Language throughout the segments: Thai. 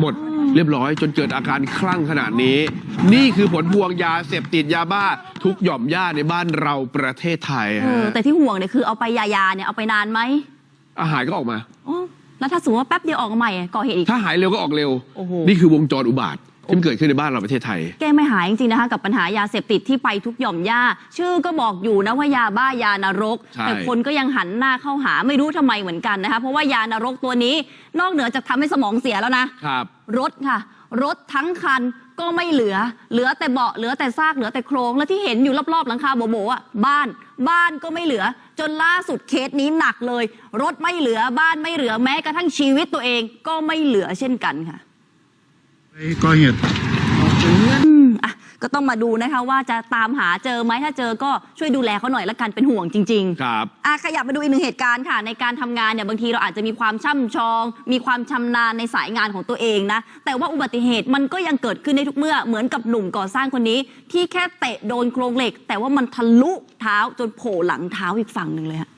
หมดเรียบร้อยจนเกิดอาการคลั่งขนาดนี้ นี่คือผลพวงยาเสพติดยาบ้าทุกหย่อมย่าในบ้านเราประเทศไทยเอฮะอแต่ที่ห่วงเนี่ยคือเอาไปยายาเนี่ยเอาไปนานไหมอาหารก็ออกมาอ๋อแล้วถ้าสมมติว่าแป๊บเดียวออกมาใหม่ก่อเหตุอีก ถ้าหายเร็วก็ออกเร็ว โอ้โห นี่คือวงจรอุบาท ที่มันเกิดขึ้นในบ้านเราประเทศไทย แก้ไม่หายจริงๆนะคะกับปัญหายาเสพติดที่ไปทุกหย่อมย่าชื่อก็บอกอยู่นะว่ายาบ้ายานรก ใช่ แต่คนก็ยังหันหน้าเข้าหาไม่รู้ทำไมเหมือนกันนะคะเพราะว่ายานรกตัวนี้ นอกเหนือจากทำให้สมองเสียแล้วนะ ครับ รถค่ะ รถทั้งคันก็ไม่เหลือ เหลือแต่เบาะเหลือแต่ซากเหลือแต่โครงและที่เห็นอยู่รอบๆหลังคาโบโบอะบ้าน บ้านก็ไม่เหลือ จนล่าสุดเคสนี้หนักเลย รถไม่เหลือบ้านไม่เหลือแม้กระทั่งชีวิตตัวเองก็ไม่เหลือเช่นกันค่ะ ก่อเหตุอืมอะก็ต้องมาดูนะคะว่าจะตามหาเจอไหมถ้าเจอก็ช่วยดูแลเขาหน่อยละกันเป็นห่วงจริง ๆ ครับ อะขยับมาดูอีกหนึ่งเหตุการณ์ค่ะ ในการทำงานเนี่ยบางทีเราอาจจะมีความช่ำชอง มีความชำนาญในสายงานของตัวเองนะ แต่ว่าอุบัติเหตุมันก็ยังเกิดขึ้นได้ทุกเมื่อเหมือนกับหนุ่มก่อสร้างคนนี้ ที่แค่เตะโดนโครงเหล็ก แต่ว่ามันทะลุเท้าจนโผล่หลังเท้าอีกฝั่งหนึ่งเลยฮะ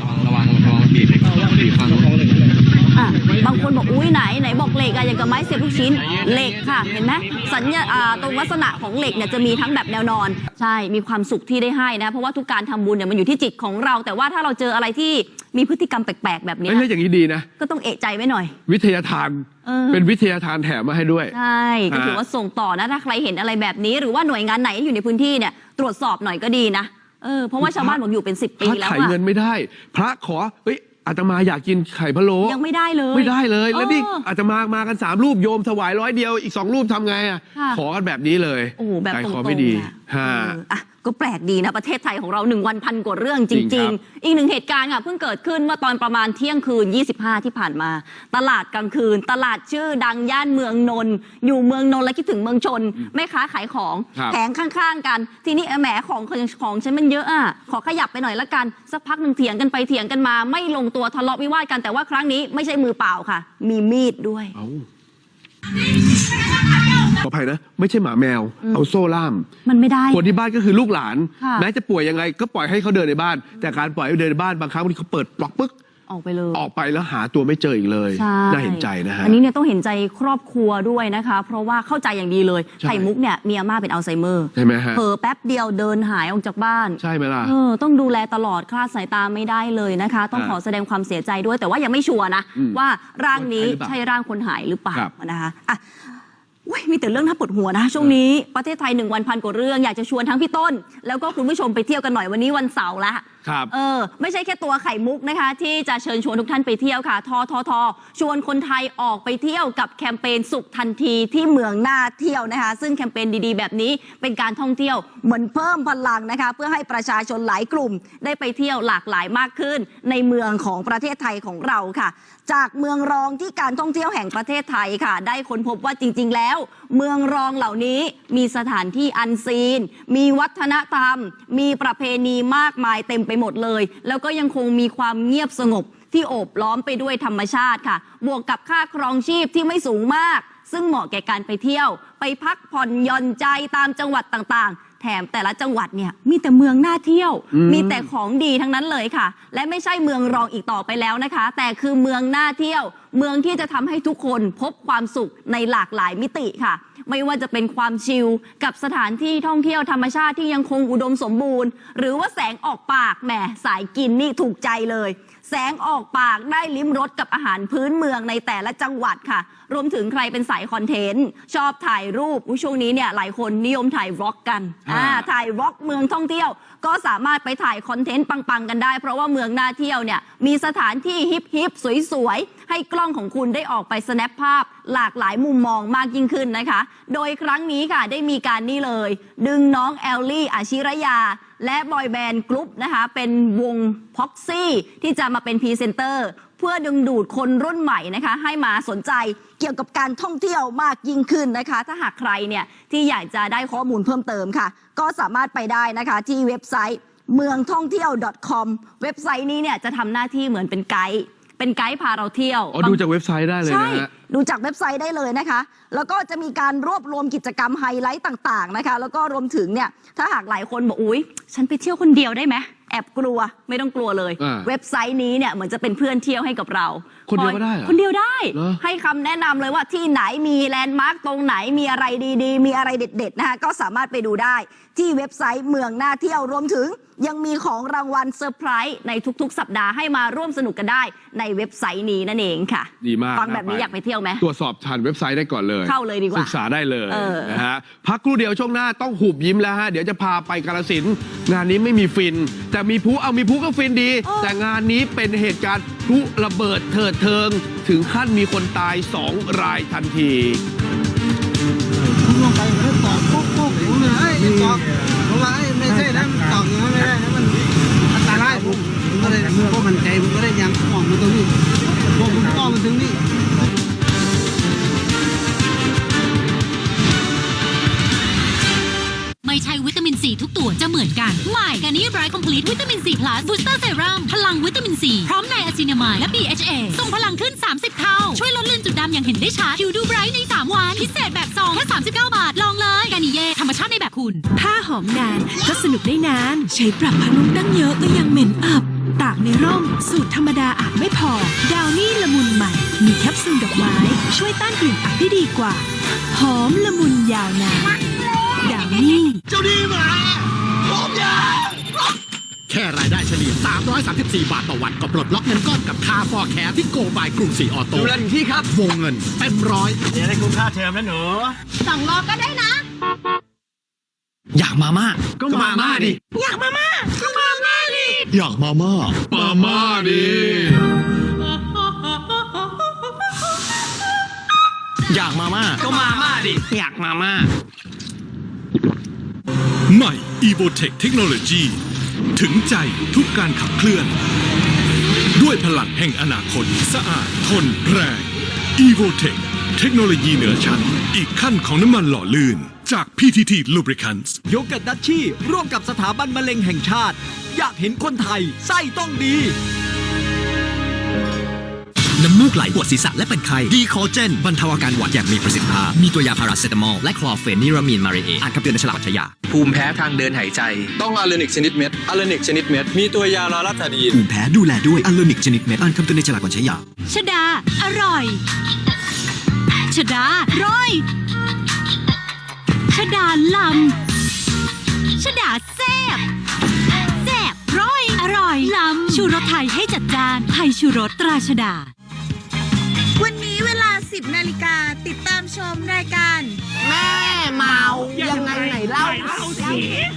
ระวังระวังระวังบีบบีบฟัง อะบางคนบอกอุ้ยไหนไหนบอกเหล็กอะอย่างกับไม้เสียบลูกชิ้นเหล็กค่ะ เห็นไหมสัญญาอ่าตรงลักษณะของเหล็กเนี่ยจะมีทั้งแบบแนวนอน ใช่มีความสุขที่ได้ให้นะ เพราะว่าทุกการทำบุญเนี่ยมันอยู่ที่จิตของเรา แต่ว่าถ้าเราเจออะไรที่มีพฤติกรรมแปลกๆแบบเนี้ยไม่ใช่อย่างนี้ดีนะ ก็ต้องเอะใจไว้หน่อย วิทยาทานเออ เป็นวิทยาทานแถมมาให้ด้วย ใช่ก็ฮะถือว่าส่งต่อนะถ้าใครเห็นอะไรแบบนี้ หรือว่าหน่วยงานไหนที่อยู่ในพื้นที่เนี่ยตรวจสอบหน่อยก็ดีนะเออเพราะว่าชาวบ้านผมอยู่เป็น10พปีระแล้วไถ่อะ เงินไม่ได้ พระขอเฮ้ย อาตมาอยากกินไข่พะโล้ยังไม่ได้เลยไม่ได้เลย แล้วนี่เอออาตมามากันสามรูปโยมถวายร้อยเดียวอีกสองรูปทำไงอะค่ะขอกันแบบนี้เลยโอ้โหแบบใจตรงคอๆไม่ดี อะฮะเอออะก็แปลกดีนะประเทศไทยของเราหนึ่งวันพันกว่าเรื่องจจริริงงครับๆอีกหนึ่งเหตุการณ์ค่ะเพิ่งเกิดขึ้นเมื่อตอนประมาณเที่ยงคืน 25 ที่ผ่านมา ตลาดกลางคืน ตลาดชื่อดังย่านเมืองนนท์อยู่เมืองนนท์แล้วคิดถึงเมืองชนแม่ค้าขายของครับ แผงข้างๆกัน ทีนี้แหมของของฉันมันเยอะอะขอขยับไปหน่อยละกันสักพักหนึ่งเถียงกันไปเถียงกันมา ไม่ลงตัวทะเลาะวิวาทกันแต่ว่าครั้งนี้ไม่ใช่มือเปล่าค่ะ มีมีดด้วย เอา ขออภัยนะ ไม่ใช่หมาแมว เอาโซ่ล่าม มันไม่ได้ คนที่บ้านก็คือลูกหลาน ค่ะแม้จะป่วยยังไงก็ปล่อยให้เขาเดินในบ้าน แต่การปล่อยให้เดินในบ้านบางครั้งบางทีเขาเปิดปล็อกปึ๊กออกไปเลย ออกไปแล้วหาตัวไม่เจออีกเลย ใช่น่าเห็นใจนะฮะ อันนี้เนี่ยต้องเห็นใจครอบครัวด้วยนะคะ เพราะว่าเข้าใจอย่างดีเลย ใช่ไข่มุกเนี่ยมีอาม่าเป็นอัลไซเมอร์ใช่ไหมฮะ เผลอแป๊บเดียวเดินหายออกจากบ้าน ใช่ไหมล่ะ เออต้องดูแลตลอดคลาดสายตาไม่ได้เลยนะคะ ต้องอ่าขอแสดงความเสียใจด้วยแต่ว่ายังไม่ชัวร์นะ อืมว่าร่างนี้ว่าใช่หรือเปล่าใช่ร่างคนหายหรือเปล่าครับ นะคะอะ อุ๊ยมีแต่เรื่องน่าปวดหัวนะช่วงนี้ประเทศไทยหนึ่งวันพันกว่าเรื่องอยากจะชวนทั้งพี่ต้น แล้วก็คุณผู้ชมไปเที่ยวกันหน่อยวันนี้วันเสาร์แล้วครับเออ ไม่ใช่แค่ตัวไข่มุกนะคะ ที่จะเชิญชวนทุกท่านไปเที่ยวค่ะ ทอทอทอชวนคนไทยออกไปเที่ยวกับแคมเปญสุขทันทีที่เมืองน่าเที่ยวนะคะ ซึ่งแคมเปญดีๆ แบบนี้เป็นการท่องเที่ยวเหมือนเพิ่มพลังนะคะ เพื่อให้ประชาชนหลายกลุ่ม ได้ไปเที่ยวหลากหลายมากขึ้น ในเมืองของประเทศไทยของเราค่ะ จากเมืองรองที่การท่องเที่ยวแห่งประเทศไทยค่ะ ได้ค้นพบว่าจริง ๆ แล้ว เมืองรองเหล่านี้มีสถานที่อันซีน มีวัฒนธรรม มีประเพณีมากมายเต็มไปหมดเลย แล้วก็ยังคงมีความเงียบสงบที่โอบล้อมไปด้วยธรรมชาติค่ะ บวกกับค่าครองชีพที่ไม่สูงมาก ซึ่งเหมาะแก่การไปเที่ยว ไปพักผ่อนหย่อนใจตามจังหวัดต่างๆ แถมแต่ละจังหวัดเนี่ยมีแต่เมืองน่าเที่ยวอืมมีแต่ของดีทั้งนั้นเลยค่ะ และไม่ใช่เมืองรองอีกต่อไปแล้วนะคะ แต่คือเมืองน่าเที่ยว เมืองที่จะทำให้ทุกคนพบความสุขในหลากหลายมิติค่ะ ไม่ว่าจะเป็นความชิลกับสถานที่ท่องเที่ยวธรรมชาติที่ยังคงอุดมสมบูรณ์ หรือว่าแสงออกปากแหมสายกินนี่ถูกใจเลย แสงออกปากได้ลิ้มรสกับอาหารพื้นเมืองในแต่ละจังหวัดค่ะ รวมถึงใครเป็นสายคอนเทนต์ ชอบถ่ายรูปอุ๊ยช่วงนี้เนี่ยหลายคนนิยมถ่ายวล็อกกันอ่าอ่า ถ่ายวล็อกเมืองท่องเที่ยว ก็สามารถไปถ่ายคอนเทนต์ปังๆกันได้ เพราะว่าเมืองน่าเที่ยวเนี่ยมีสถานที่ฮิปฮิปๆสวยๆ ให้กล้องของคุณได้ออกไปสแนปภาพหลากหลายมุมมองมากยิ่งขึ้นนะคะ โดยครั้งนี้ค่ะได้มีการนี่เลย ดึงน้องแอลลี่อาชิรยา และบอยแบนด์กรุ๊ปนะคะเป็นวงพ็อกซี่ที่จะมาเป็นพรีเซนเตอร์เพื่อดึงดูดคนรุ่นใหม่นะคะให้มาสนใจเกี่ยวกับการท่องเที่ยวมากยิ่งขึ้นนะคะ ถ้าหากใครเนี่ยที่อยากจะได้ข้อมูลเพิ่มเติมค่ะ ก็สามารถไปได้นะคะที่เว็บไซต์เมืองท่องเที่ยว .com เว็บไซต์นี้เนี่ยจะทำหน้าที่เหมือนเป็นไกด์เป็นไกด์พาเราเที่ยว อ๋อ ดูจากเว็บไซต์ได้เลยใช่นะฮะ ดูจากเว็บไซต์ได้เลยนะคะ แล้วก็จะมีการรวบรวมกิจกรรมไฮไลท์ต่างๆนะคะ แล้วก็รวมถึงเนี่ยถ้าหากหลายคนบอกอุ๊ยฉันไปเที่ยวคนเดียวได้ไหมแอบกลัวไม่ต้องกลัวเลย อ่า เว็บไซต์นี้เนี่ยเหมือนจะเป็นเพื่อนเที่ยวให้กับเรา คนเดียวก็ได้เหรอคนเดียวได้ เหรอ ให้คำแนะนำเลยว่าที่ไหนมีแลนด์มาร์กตรงไหนมีอะไรดีๆ มีอะไรเด็ดๆนะคะก็สามารถไปดูได้ ที่เว็บไซต์เมืองน่าเที่ยวรวมถึง ยังมีของรางวัลเซอร์ไพรส์ในทุกๆ สัปดาห์ให้มาร่วมสนุกกันได้ในเว็บไซต์นี้นั่นเองค่ะดีมากฟังแบบนี้น่าไปอยากไปเที่ยวไหม ตรวจสอบผ่านเว็บไซต์ได้ก่อนเลยเข้าเลยดีกว่าศึกษาได้เลยเออ นะฮะพักครู่เดียวช่วงหน้าต้องหูบยิ้มแล้วฮะเดี๋ยวจะพาไปกาลสินธุ์งานนี้ไม่มีฟิน แต่มีพลุเอามีพลุก็ฟินดี แต่งานนี้เป็นเหตุการณ์พลุระเบิดเถิดเทิง ถึงขั้นมีคนตายสองรายทันทีลงไปมันก็ตอกปุ๊บปุ๊บผมเลยเอ้ยตอกเพราะว่าไอ้ไม่ใช่นะมันตอกอย่างนั้นไม่ได้นะมันอันตรายผมผมก็เลยพวกมันใจผมก็เลยยังมองมันตรงนี้พวกผมอ้อมมันถึงนี่ ทุกตัวจะเหมือนกันใหม่กานี้ไบรท์คอมพลีทวิตามินซีพลัสบูสเตอร์เซรั่มพลังวิตามินซีพร้อมไนอะซินามายและ BHA ส่งพลังขึ้น 30 เท่า ช่วยลดเลือนจุดดำอย่างเห็นได้ชัดผิวดูไบรท์ใน 3 วัน พิเศษแบบซองแค่39 บาท ลองเลยกานิเย่ธรรมชาติในแบบคุณผ้าหอมนานก็สนุกได้นาน ใช้ปรับผ้านุ่มตั้งเยอะก็ยังเหม็นอับตากในร่ม สูตรธรรมดาอาจไม่พอ ดาวนี่ละมุนใหม่ มีแคปซูลดอกไม้ ช่วยต้านกลิ่นอับได้ดีกว่า หอมละมุนยาวนาน ดาวนี่แค่รายได้เฉลี่ย 334 บาทต่อวันก็ปลดล็อกเงินก้อนกับค่าฟอร์แคร์ที่โกบายกรุงศรีออโต้ดูแลถึงที่ครับวงเงินเต็มร้อยเดี๋ยวได้คุ้มค่าเทอมแล้วหนูอยากมาม่าก็มาม่าดิมาม่าดีอยากมาม่าก็มาม่าดิ อยากมาม่า ใหม่ Evotech Technology ถึงใจทุกการขับเคลื่อน ด้วยพลังแห่งอนาคต สะอาด ทน แรง Evotech เทคโนโลยีเหนือชั้น อีกขั้นของน้ำมันหล่อลื่น จาก PTT Lubricants โยเกิร์ตดัชชี่ร่วมกับสถาบันมะเร็งแห่งชาติ อยากเห็นคนไทย ไส้ต้องดี น้ำมูกไหลปวดศีรษะและเป็นไข้ดีคอเจนบรรเทาอาการหวัดอย่างมีประสิทธิภาพ มีตัวยาพาราเซตามอลและคลอร์เฟนิรามีนมาเรเออ่านคำเตือนในฉลากบัตรใช้ยาภูมิแพ้ทางเดินหายใจ ต้องอะเลนิกชนิดเม็ดอะเลนิกชนิดเม็ดมีตัวยาลาลาตาดีนภูมิแพ้ดูแลด้วยอัลเลนิกชนิดเม็ดอ่านคำเตือนในฉลากก่อนใช้ยาชดา อร่อยชดาร้อยชดาลำชดาแซ่บแซ่บร้อย อร่อยลำชูรสไทยให้จัดจานไทยชูรสตราชดา วันนี้เวลา 10นาฬิกาติดตามชมรายการ แม่เมายังไงไหนเล่า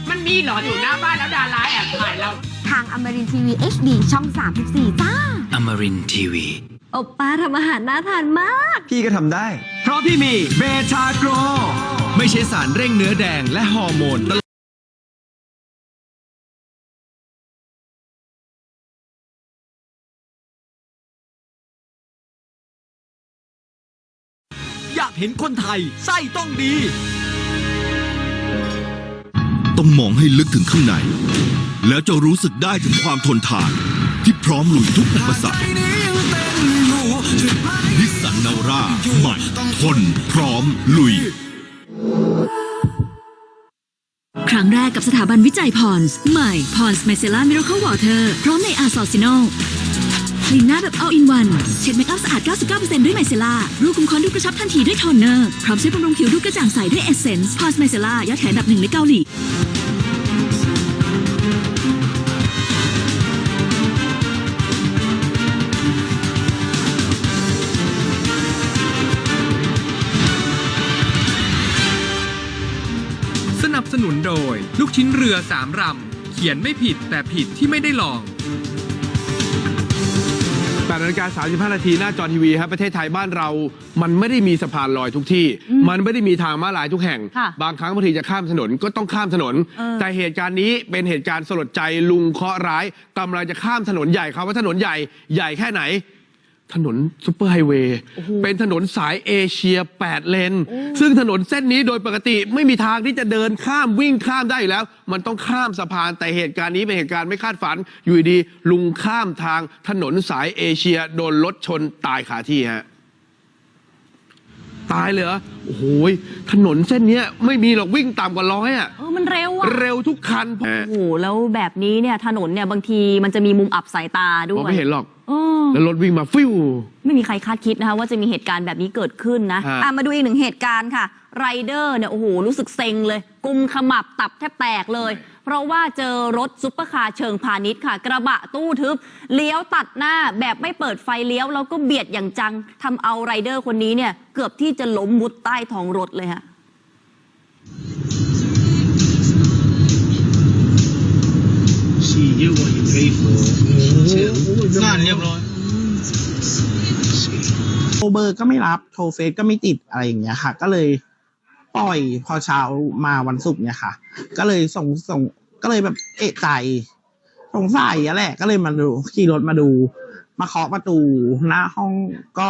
มันมีหลอนอยู่หน้าบ้านแล้วดาราแอบถ่ายเรา ทางอมรินทีวี HD ช่อง 34 จ้าอมรินทีวีโอป้าทำอาหารน่าทานมาก พี่ก็ทำได้ เพราะพี่มีเบชาโกร ไม่ใช่สารเร่งเนื้อแดงและฮอร์โมน อยากเห็นคนไทยไส้ต้องดี ต้องมองให้ลึกถึงข้างใน แล้วจะรู้สึกได้ถึงความทนทาน ที่พร้อมลุยทุกอุปสรรคนิสสันนาวร่าใหม่ทน พร้อม ลุย ครั้งแรกกับสถาบันวิจัยพรส์ใหม่พรส์ไมเซล่ามิราเคิลวอเตอร์พร้อมในอาร์ซอซินอล คลีนหน้าแบบ all in one เช็ดเมคอัพสะอาด 99%ด้วยไมเซล่ารูคุมค้อนดูกระชับทันทีด้วยโทนเนอร์ พร้อมช่วยบำรุงผิวดูกระจ่างใสด้วยเอเซนส์พรส์ไมเซล่ายอดขายอันดับหนึ่งในเกาหลีสนับสนุนโดย ลูกชิ้นเรือสามรำ เขียนไม่ผิดแต่ผิดที่ไม่ได้ลอง 8นาฬิกา35 นาทีหน้าจอทีวีครับประเทศไทยบ้านเรา มันไม่ได้มีสะพานลอยทุกที่ มันไม่ได้มีทางม้าลายทุกแห่งค่ะบางครั้งบางทีจะข้ามถนนก็ต้องข้ามถนนเออแต่เหตุการณ์นี้เป็นเหตุการณ์สลดใจลุงเคราะห์ร้ายกำลังจะข้ามถนนใหญ่ครับว่าถนนใหญ่ใหญ่แค่ไหน ถนนซุปเปอร์ไฮเวย์เป็นถนนสายเอเชีย 8 เลน ซึ่งถนนเส้นนี้โดยปกติไม่มีทางที่จะเดินข้ามวิ่งข้ามได้อยู่แล้ว มันต้องข้ามสะพานแต่เหตุการณ์นี้เป็นเหตุการณ์ไม่คาดฝัน อยู่ดีๆลุงข้ามทางถนนสายเอเชีย โดนรถชนตายคาที่ฮะ ตายเลยเหรอโอ้โหยถนนเส้นเนี้ยไม่มีหรอกวิ่งต่ำกว่าร้อยอะ เออมันเร็วอะเร็วทุกคันโอ้โหแล้วแบบนี้เนี่ยถนนเนี่ยบางทีมันจะมีมุมอับสายตาด้มวองยไม่เห็นหรอก เออ แล้วรถวิ่งมาฟิว ไม่มีใครคาดคิดนะคะว่าจะมีเหตุการณ์แบบนี้เกิดขึ้นนะฮะ อะมาดูอีกหนึ่งเหตุการณ์ค่ะ ไรเดอร์เนี่ยโอ้โหรู้สึกเซ็งเลย กุมขมับตับแทบแตกเลย เพราะว่าเจอรถซุปเปอร์คาร์เชิงพาณิชย์ค่ะ กระบะตู้ทึบ เลี้ยวตัดหน้าแบบไม่เปิดไฟเลี้ยวแล้วก็เบียดอย่างจังทำเอาไรเดอร์คนนี้เนี่ย เกือบที่จะล้มมุดใต้ท้องรถเลยค่ะ See you what you pay for งานเรียบร้อยโทรเบอร์ก็ไม่รับ โทรเฟซก็ไม่ติดอะไรอย่างเงี้ยค่ะ ก็เลย ปล่อยพอเช้ามาวันศุกร์เนี่ยค่ะ ก็เลยส่งส่งก็เลยแบบเอะใจสงสัยอะแหละ ก็เลยมาดูขี่รถมาดู มาเคาะประตูหน้าห้องก็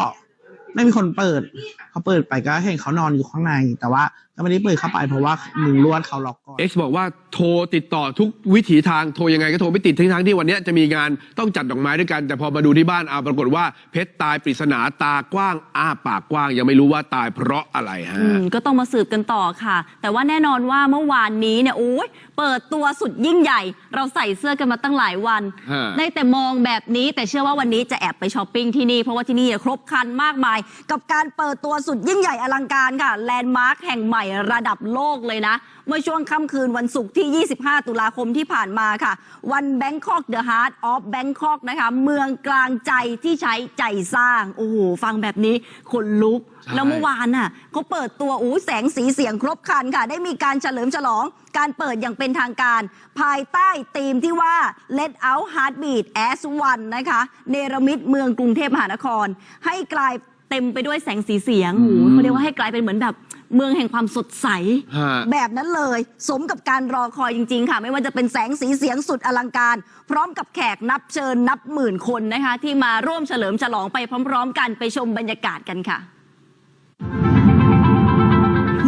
ไม่มีคนเปิดเขาเปิดไปก็เห็นเขานอนอยู่ข้างในแต่ว่า ก็ไม่ได้เปิดเข้าไปเพราะว่ามือลวดเขาล็อกก่อน X บอกว่าโทรติดต่อทุกวิถีทางโทรยังไงก็โทรไม่ติดทั้งทั้งๆที่วันเนี้ยจะมีงานต้องจัดดอกไม้ด้วยกัน แต่พอมาดูที่บ้านเอาปรากฏว่าเพชรตายปริศนาตากว้าง อ้าปากกว้าง ยังไม่รู้ว่าตายเพราะอะไรฮะ อืมก็ต้องมาสืบกันต่อค่ะ แต่ว่าแน่นอนว่าเมื่อวานนี้เนี่ยโอ้ยเปิดตัวสุดยิ่งใหญ่ เราใส่เสื้อกันมาตั้งหลายวัน ฮะ ได้แต่มองแบบนี้แต่เชื่อว่าวันนี้จะแอบไปช้อปปิ้งที่นี่ เพราะว่าที่นี่เนี่ยครบครันมากมาย กับการเปิดตัวสุดยิ่งใหญ่อลังการค่ะแลนด์มาร์คแห่งใหม่ระดับโลกเลยนะ เมื่อช่วงค่ำคืนวันศุกร์ที่ 25 ตุลาคมที่ผ่านมาค่ะ วัน Bangkok The Heart of Bangkok นะคะ เมืองกลางใจที่ใช้ใจสร้าง โอ้โห ฟังแบบนี้ขนลุก ใช่ แล้วเมื่อวานน่ะเขาเปิดตัวอู้แสงสีเสียงครบครันค่ะ ได้มีการเฉลิมฉลอง การเปิดอย่างเป็นทางการ ภายใต้ธีมที่ว่า Let Out Heartbeat as One นะคะ เนรมิตเมืองกรุงเทพมหานคร ให้กลายเต็มไปด้วยแสงสีเสียงโอ้โหเขาเรียกว่าให้กลายเป็นเหมือนแบบ เมืองแห่งความสดใส ฮะ แบบนั้นเลย สมกับการรอคอยจริง ๆ ค่ะ ไม่ว่าจะเป็นแสงสีเสียงสุดอลังการ พร้อมกับแขกนับเชิญนับหมื่นคนนะคะ ที่มาร่วมเฉลิมฉลองไปพร้อม ๆ กันไปชมบรรยากาศกันค่ะ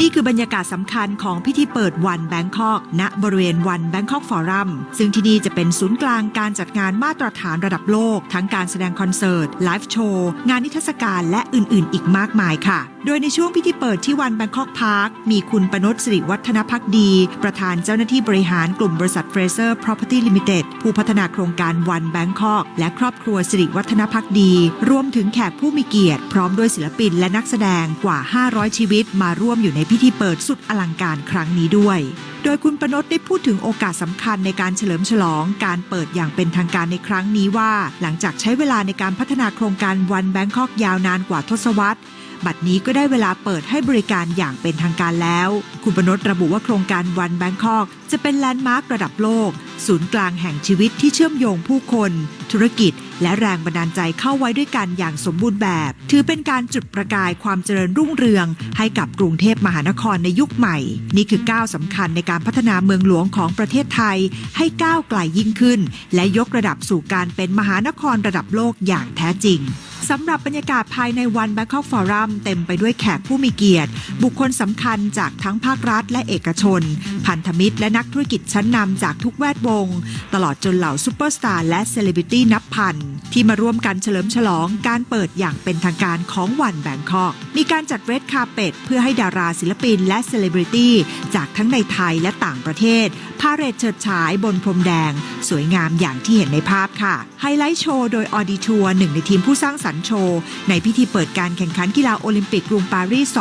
นี่คือบรรยากาศสำคัญของพิธีเปิดวันแบงคอก ณ บริเวณวันแบงคอกฟอรัมซึ่งที่นี่จะเป็นศูนย์กลางการจัดงานมาตรฐานระดับโลก ทั้งการแสดงคอนเสิร์ต ไลฟ์โชว์ งานนิทรรศการและอื่น ๆ อีกมากมายค่ะ โดยในช่วงพิธีเปิดที่วันแบงคอกพาร์ค มีคุณปนศสิริวัฒนพักดี ประธานเจ้าหน้าที่บริหารกลุ่มบริษัทเฟรเซอร์พ Property Limited ผู้พัฒนาโครงการวันแบงคอกและครอบครัวสิริวัฒนพักดี รวมถึงแขกผู้มีเกียรติ พร้อมด้วยศิลปินและนักแสดงกว่า 500 ชีวิตมาร่วมอยู่ในพิธีเปิดสุดอลังการครั้งนี้ด้วย โดยคุณปนศได้พูดถึงโอกาสสำคัญในการเฉลิมฉลองการเปิดอย่างเป็นทางการในครั้งนี้ว่า หลังจากใช้เวลาในการพัฒนาโครงการวันแบงคอกยาวนานกว่าทศวรรษ บัดนี้ก็ได้เวลาเปิดให้บริการอย่างเป็นทางการแล้ว คุณปนศระบุว่าโครงการวันแบงคอกจะเป็นแลนด์มาร์กระดับโลก ศูนย์กลางแห่งชีวิตที่เชื่อมโยงผู้คน ธุรกิจ และแรงบันดาลใจเข้าไว้ด้วยกันอย่างสมบูรณ์แบบ ถือเป็นการจุดประกายความเจริญรุ่งเรือง ให้กับกรุงเทพมหานครในยุคใหม่ นี่คือก้าวสำคัญในการพัฒนาเมืองหลวงของประเทศไทย ให้ก้าวไกลยิ่งขึ้น และยกระดับสู่การเป็นมหานครระดับโลกอย่างแท้จริง สำหรับบรรยากาศภายในวัน Bangkok Forum เต็มไปด้วยแขกผู้มีเกียรติ บุคคลสำคัญจากทั้งภาครัฐและเอกชน พันธมิตรและนักธุรกิจชั้นนำจากทุกแวดวง ตลอดจนเหล่าซูเปอร์สตาร์และเซเลบริตี้นับพัน ที่มาร่วมกันเฉลิมฉลองการเปิดอย่างเป็นทางการของวันแบงคอกมีการจัดเรดคาเ e ตเพื่อให้ดาราศิลปินและเซเลบริตี้จากทั้งในไทยและต่างประเทศพาเรดเฉิดฉายบนพรมแดง สวยงามอย่างที่เห็นในภาพค่ะไฮไลท์โชว์โดยออดิทัวร์หนึ่งในทีมผู้สร้างสรรค์โชว์ ในพิธีเปิดการแข่งขันกีฬาโอลิมปิกกรุงปารีส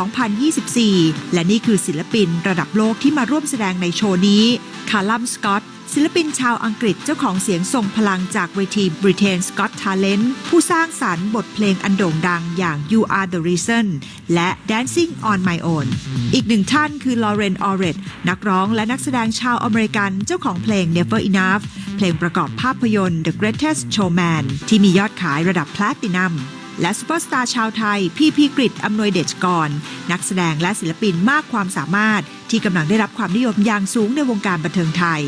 2024 และนี่คือศิลปินระดับโลกที่มาร่วมแสดงในโชว์นี้ คาลัมสกอตศิลปินชาวอังกฤษเจ้าของเสียงทรงพลังจากเวที Britain's Got Talent ผู้สร้างสรรค์บทเพลงอันโด่งดังอย่าง You Are the Reason และ Dancing on My Own อีกหนึ่งท่านคือ Lauren o r e t นักร้องและนักแสดงชาวอเมริกันเจ้าของเพลง Never Enough เพลงประกอบภาพยนตร์ The Greatest Showman ที่มียอดขายระดับแพลตินัมและซูเปอร์สตาร์ชาวไทย พี่พีกริตอำนวยเดชกร นักแสดงและศิลปินมากความสามารถที่กำลังได้รับความนิยมอย่างสูงในวงการบันเทิงไทย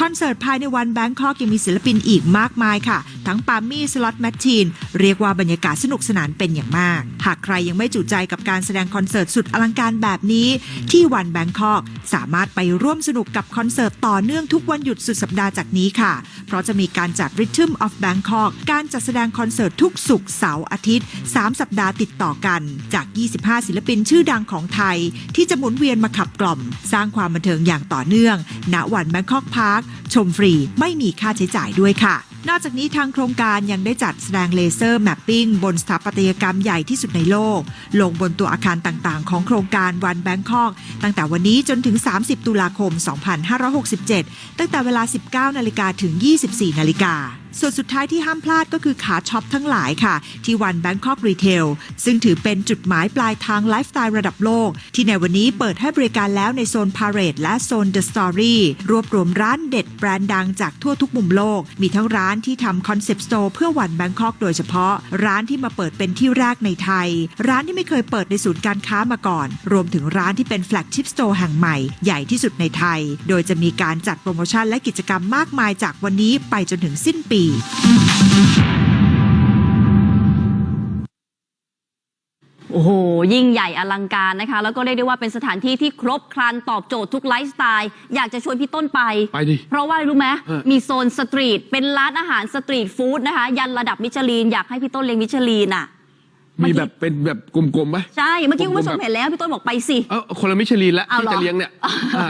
คอนเสิร์ตภายในวันแบงคอกยังมีศิลปินอีกมากมายค่ะ ทั้งปามี่สล็อตแมททีนเรียกว่าบรรยากาศสนุกสนานเป็นอย่างมาก หากใครยังไม่จุใจกับการแสดงคอนเสิร์ตสุดอลังการแบบนี้ ที่วันแบงคอกสามารถไปร่วมสนุกกับคอนเสิร์ตต่อเนื่องทุกวันหยุดสุดสัปดาห์จากนี้ค่ะ เพราะจะมีการจัด Rhythm of Bangkok การจัดแสดงคอนเสิร์ตทุกศุกร์เสาร์อาทิตย์ 3 สัปดาห์ติดต่อกันจาก 25 ศิลปินชื่อดังของไทย ที่จะหมุนเวียนมาขับกล่อม สร้างความบันเทิงอย่างต่อเนื่องณวันแบงคอกพาร์คชมฟรีไม่มีค่าใช้จ่ายด้วยค่ะ นอกจากนี้ทางโครงการยังได้จัดแสดงเลเซอร์แมปปิ้งบนสถาปัตยกรรมใหญ่ที่สุดในโลก ลงบนตัวอาคารต่างๆ ของโครงการวันแบงคอกตั้งแต่วันนี้จนถึง 30 ตุลาคม 2567 ตั้งแต่เวลา 19 นาฬิกาถึง 24 นาฬิกา ส่วนสุดท้ายที่ห้ามพลาดก็คือขาช็อปทั้งหลายค่ะ ที่วัน Bangkok Retail ซึ่งถือเป็นจุดหมายปลายทางไลฟ์สไตล์ระดับโลก ที่ในวันนี้เปิดให้บริการแล้วในโซน Parade และโซน The Story รวบรวมร้านเด็ดแบรนด์ดังจากทั่วทุกมุมโลก มีทั้งร้านที่ทำคอนเซปต์สโตร์เพื่อวัน Bangkok โดยเฉพาะ ร้านที่มาเปิดเป็นที่แรกในไทย ร้านที่ไม่เคยเปิดในศูนย์การค้ามาก่อน รวมถึงร้านที่เป็นแฟลกชิพสโตร์แห่งใหม่ใหญ่ที่สุดในไทย โดยจะมีการจัดโปรโมชั่นและกิจกรรมมากมายจากวันนี้ไปจนถึงสิ้นปีโอ้โห ยิ่งใหญ่อลังการนะคะ แล้วก็เรียกได้ว่าเป็นสถานที่ที่ครบครันตอบโจทย์ทุกไลฟ์สไตล์ อยากจะชวนพี่ต้นไป ไปดิเพราะว่าอะไรรู้ไหมฮะมีโซนสตรีท เป็นร้านอาหารสตรีทฟู้ดนะคะ ยันระดับมิชลิน อยากให้พี่ต้นเลี้ยงมิชลินอะ มีแบบเป็นแบบกลมๆไหมใช่ เมื่อกี้คุณผู้ชมผมแบบเห็นแล้วพี่ต้นบอกไปสิเออคนละมิชลินแล้วเอาที่เหรอจะเลี้ยงเนี่ยอ่า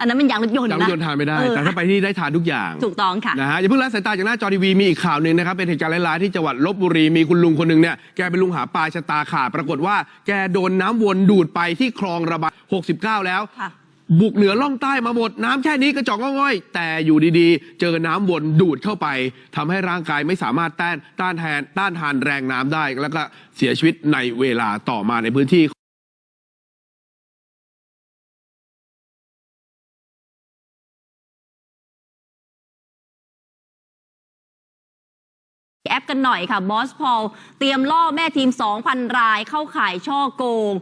อันนั้นมันยางรถยนต์ยางนะรถยนต์ทานไม่ได้เออแต่ถ้าไปที่นี่ได้ทานทุกอย่าง ถูกต้องค่ะนะฮะอย่าเพิ่งละสายตาจากหน้าจอทีวีมีอีกข่าวหนึ่งนะครับเป็นเหตุการณ์ร้ายๆที่จังหวัดลบบุรีมีคุณลุงคนหนึ่งเนี่ยแกเป็นลุงหาปลาชะตาขาดปรากฏว่า แกโดนน้ำวนดูดไปที่คลองระบาย 69 แล้วค่ะ บุกเหนือล่องใต้มาหมดน้ำแค่นี้กระจอกง่อยๆแต่อยู่ดีๆ เจอน้ำวนดูดเข้าไปทำให้ร่างกายไม่สามารถต้านต้านแทนต้านทานแรงน้ำได้ แล้วก็เสียชีวิตในเวลาต่อมาในพื้นที่แอปกันหน่อยค่ะบอสพอลเตรียมล่อแม่ทีม 2,000 รายเข้าข่ายช่อโกง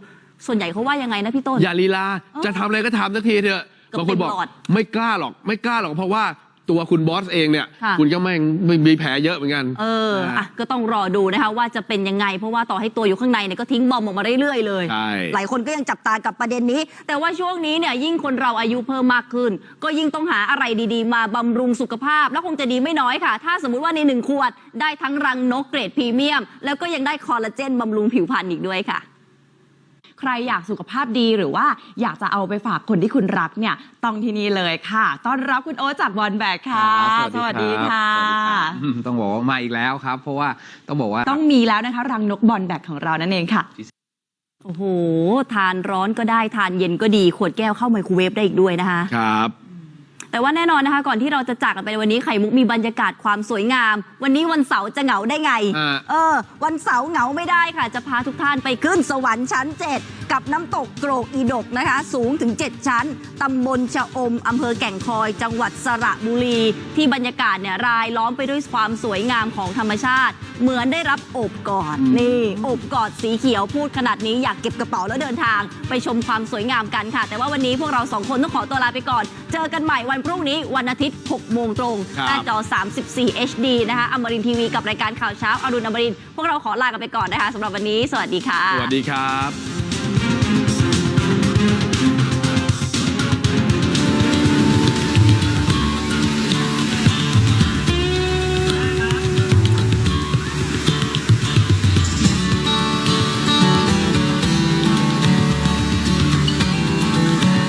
ส่วนใหญ่เขาว่ายังไงนะพี่ต้น อย่าลีลาจะทำอะไรก็ทำสักทีเถอะก็บางคนบอกเป็นบอร์ดไม่กล้าหรอกไม่กล้าหรอกเพราะว่าตัวคุณบอสเองเนี่ยค่ะคุณก็แม่งมีแผลเยอะเหมือนกัน เออนะอะก็ต้องรอดูนะคะว่าจะเป็นยังไง เพราะว่าต่อให้ตัวอยู่ข้างในเนี่ยก็ทิ้งบอมออกมาเรื่อยๆเลย ใช่ หลายคนก็ยังจับตากับประเด็นนี้ แต่ว่าช่วงนี้เนี่ยยิ่งคนเราอายุเพิ่มมากขึ้น ก็ยิ่งต้องหาอะไรดีๆ มาบำรุงสุขภาพ แล้วคงจะดีไม่น้อยค่ะ ถ้าสมมุติว่าในหนึ่งขวดได้ทั้งรังนกเกรดพรีเมียม แล้วก็ยังได้คอลลาเจนบำรุงผิวพรรณอีกด้วยค่ะ ใครอยากสุขภาพดีหรือว่าอยากจะเอาไปฝากคนที่คุณรักเนี่ยต้องที่นี่เลยค่ะ ต้อนรับคุณโอ๊ตจากบอลแบกค่ะ ครับสวัสดีค่ะอืมต้องบอกว่ามาอีกแล้วครับ เพราะว่าต้องบอกว่า ต้องมีแล้วนะคะ รังนกบอลแบกของเรานั่นเองค่ะ โอ้โห ทานร้อนก็ได้ทานเย็นก็ดี ขวดแก้วเข้าไมโครเวฟได้อีกด้วยนะคะ ครับ แต่ว่าแน่นอนนะคะ ก่อนที่เราจะจากกันไปในวันนี้ไข่มุกมีบรรยากาศความสวยงาม วันนี้วันเสาร์จะเหงาได้ไง อ่า เออ วันเสาร์เหงาไม่ได้ค่ะ จะพาทุกท่านไปขึ้นสวรรค์ชั้น 7 กับน้ำตกโกรกอีดกนะคะ สูงถึง 7 ชั้นตำบลชะอมอำเภอแก่งคอย จังหวัดสระบุรี ที่บรรยากาศเนี่ยรายล้อมไปด้วยความสวยงามของธรรมชาติ เหมือนได้รับโอบกอด นี่โอบกอดสีเขียวพูดขนาดนี้อยากเก็บกระเป๋าแล้วเดินทาง ไปชมความสวยงามกันค่ะ แต่ว่าวันนี้พวกเราสองคนต้องขอตัวลาไปก่อน เจอกันใหม่วันพรุ่งนี้วันอาทิตย์ 6 โมงตรงครับหน้าจอ 34 HD นะคะอมรินทีวีกับรายการข่าวเช้าอรุณอมรินทร์พวกเราขอลากันไปก่อนนะคะสำหรับวันนี้ สวัสดีค่ะ สวัสดีครับ